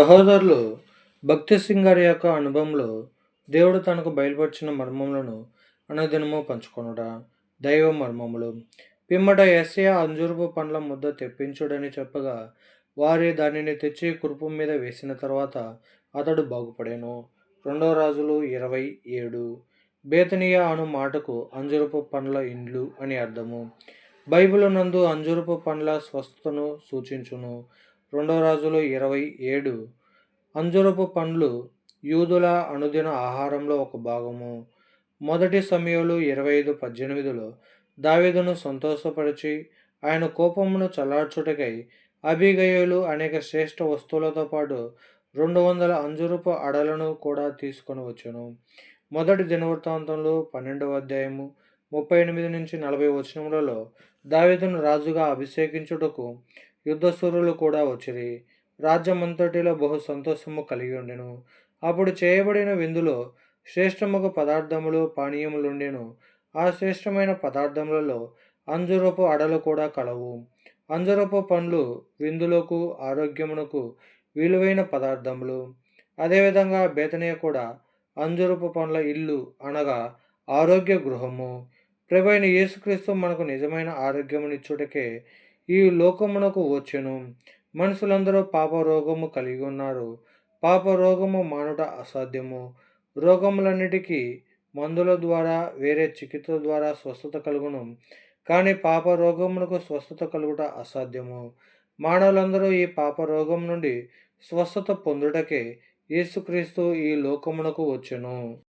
సహోదరులు భక్తి సింగ్ గారి యొక్క అనుభవంలో దేవుడు తనకు బయలుపరిచిన మర్మములను అనుదినము పంచుకొనుట దైవ మర్మములు. పిమ్మట ఎస్ఏ అంజూరపు పండ్ల ముద్ద తెప్పించుడని చెప్పగా వారి దానిని తెచ్చి కురుపు మీద వేసిన తర్వాత అతడు బాగుపడాను. రెండవ రాజులు ఇరవై ఏడు. బేతనియా అను మాటకు అంజురపు పండ్ల ఇండ్లు అని అర్థము. బైబిల్ నందు అంజురపు పండ్ల స్వస్థతను సూచించును. రెండవ రాజులు ఇరవై ఏడు. అంజురపు పండ్లు యూదుల అనుదిన ఆహారంలో ఒక భాగము. మొదటి సమయంలో ఇరవై ఐదు పద్దెనిమిదిలో దావేదును సంతోషపరిచి ఆయన కోపమును చల్లార్చుటకై అభిగయులు అనేక శ్రేష్ఠ వస్తువులతో పాటు రెండు వందల అంజురపు అడలను కూడా తీసుకొని వచ్చును. మొదటి దినవృత్తాంతంలో పన్నెండవ అధ్యాయము ముప్పై ఎనిమిది నుంచి నలభై వచనములలో దావేదును రాజుగా అభిషేకించుటకు యుద్ధసూరులు కూడా వచ్చిరి. రాజ్యమంతటిలో బహు సంతోషము కలిగి ఉండెను అప్పుడు చేయబడిన విందులో శ్రేష్టముకు పదార్థములు పానీయములుండెను. ఆ శ్రేష్టమైన పదార్థములలో అంజురపు అడలు కూడా కలవు. అంజురపు పండ్లు విందులకు ఆరోగ్యమునకు విలువైన పదార్థములు. అదేవిధంగా బేతనీయ కూడా అంజురపు పండ్ల ఇల్లు అనగా ఆరోగ్య గృహము. ప్రభైన యేసుక్రీస్తు మనకు నిజమైన ఆరోగ్యమునిచ్చుటకే ఈ లోకమునకు వచ్చెను. మనుషులందరూ పాప రోగము కలిగి ఉన్నారు. పాప రోగము మానుట అసాధ్యము. రోగములన్నిటికీ మందుల ద్వారా వేరే చికిత్స ద్వారా స్వస్థత కలుగును. కానీ పాప రోగమునకు స్వస్థత కలుగుట అసాధ్యము. మానవులందరూ ఈ పాప రోగం నుండి స్వస్థత పొందుటకే యేసుక్రీస్తు ఈ లోకమునకు వచ్చెను.